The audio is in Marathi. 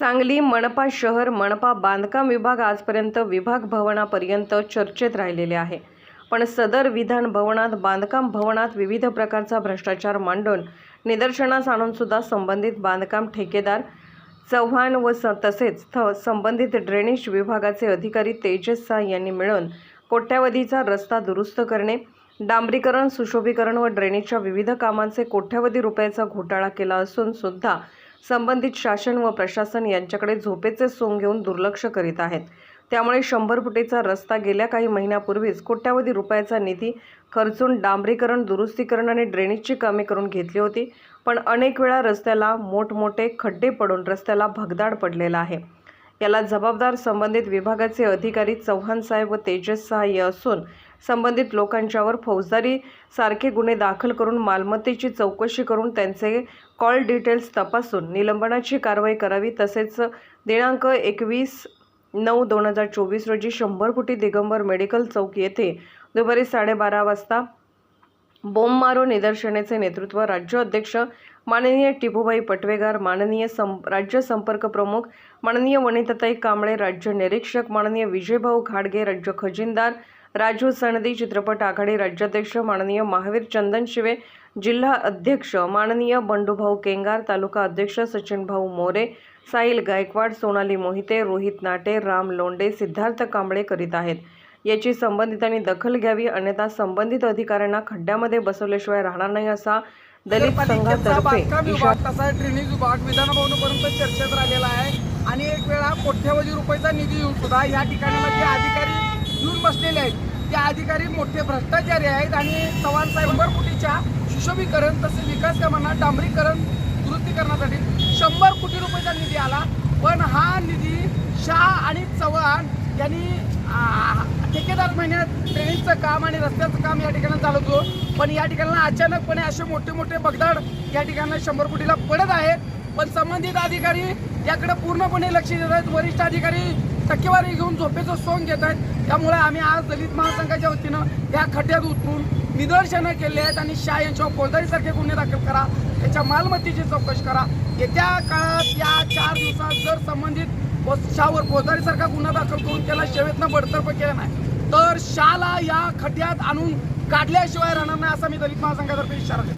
सांगली मनपा शहर मनपा बांधकाम विभाग आजपर्यंत विभाग भवनापर्यंत चर्चेत राहिलेले आहे. पण सदर विधान भवनात बांधकाम भवनात विविध प्रकारचा भ्रष्टाचार मांडून निदर्शनास आणूनसुद्धा संबंधित बांधकाम ठेकेदार चव्हाण व स तसेच थ संबंधित ड्रेनेज विभागाचे अधिकारी तेजस साह यांनी मिळून कोट्यावधीचा रस्ता दुरुस्त करणे डांबरीकरण सुशोभीकरण व ड्रेनेजच्या विविध कामांचे कोट्यावधी रुपयाचा घोटाळा केला असून सुद्धा संबंधित शासन व प्रशासन यांच्याकडे झोपेचे सोंग घेऊन दुर्लक्ष करीत आहेत. त्यामुळे शंभर फुटीचा रस्ता गेल्या काही महिन्यापूर्वीच कोट्यावधी रुपयाचा निधी खर्चून डांबरीकरण दुरुस्तीकरण आणि ड्रेनेजची कामे करून घेतली होती. पण अनेक वेळा रस्त्याला मोठमोठे खड्डे पडून रस्त्याला भगदाड पडलेला आहे. याला जबाबदार संबंधित विभागाचे अधिकारी चव्हाण साहेब व तेजस सहाय्य असून संबंधित लोकांच्यावर फौजदारी सारखे गुन्हे दाखल करून मालमत्तेची चौकशी करून त्यांचे कॉल डिटेल्स तपासून निलंबनाची कारवाई करावी तसेच दिनांक एकवीस नऊ दोन हजार चोवीस रोजी शंभर फुटी दिगंबर मेडिकल चौक येथे दुपारी साडेबारा वाजता बोंबमारो निदर्शनेचे नेतृत्व राज्य अध्यक्ष माननीय टिपूबाई पटवेगार माननीय सं राज्य संपर्क प्रमुख माननीय वनिताताई कांबळे राज्य निरीक्षक माननीय विजयभाऊ घाडगे राज्य खजिनदार राजू सनदी चित्रपट आघाडी राज्याध्यक्ष माननीय महावीर चंदन शिवे जिल्हा अध्यक्ष माननीय बंडूभाऊ केंगार तालुका अध्यक्ष सचिनभाऊ मोरे साहिल गायकवाड सोनाली मोहिते रोहित नाटे राम लोंडे सिद्धार्थ कांबळे करीत आहेत. याची संबंधितांनी दखल घ्यावी अन्यथा संबंधित अधिकाऱ्यांना खड्ड्यामध्ये बसवल्याशिवाय राहणार नाही असा दलित संघातर्फे विभाग तसा ड्रेनेज विभाग विधानभवनापर्यंत चर्चेत राहिलेला आहे. आणि एक वेळा कोट्यवधी रुपयाचा निधी येऊन सुद्धा या ठिकाणाला जे अधिकारी येऊन बसलेले आहेत ते अधिकारी मोठे भ्रष्टाचारी आहेत आणि चव्हाण साहेब फुटीच्या सुशोभीकरण तसेच विकास कामांना डांबरीकरण दुरुस्तीकरणासाठी शंभर कोटी रुपयाचा निधी आला. पण हा निधी शाह आणि चव्हाण यांनी ठेकेदार महिन्यात ट्रेनिंगचं काम आणि रस्त्याचं काम या ठिकाणी चालवतो पण या ठिकाणी अचानकपणे असे मोठे मोठे बगदाड या ठिकाणी शंभर कोटीला पडत आहे. पण संबंधित अधिकारी याकडे पूर्णपणे लक्ष देत आहेत. वरिष्ठ अधिकारी टक्केवारी घेऊन झोपेचं सोंग घेत आहेत. त्यामुळे आम्ही आज दलित महासंघाच्या वतीनं या खड्ड्यात उतरून निदर्शनं केले आहेत आणि शाह यांच्यावर फौजदारीसारखे गुन्हे दाखल करा. त्याच्या मालमत्तेची चौकशी करा. येत्या काळात या चार दिवसात जर संबंधित शावर फौजदारीसारखा गुन्हा दाखल करून त्याला शेवेतनं बडतर्फ केला नाही. तर शाला या खड्ड्यात आणून काढल्याशिवाय राहणार नाही असा मी दलित महासंघातर्फे इशारा देतो.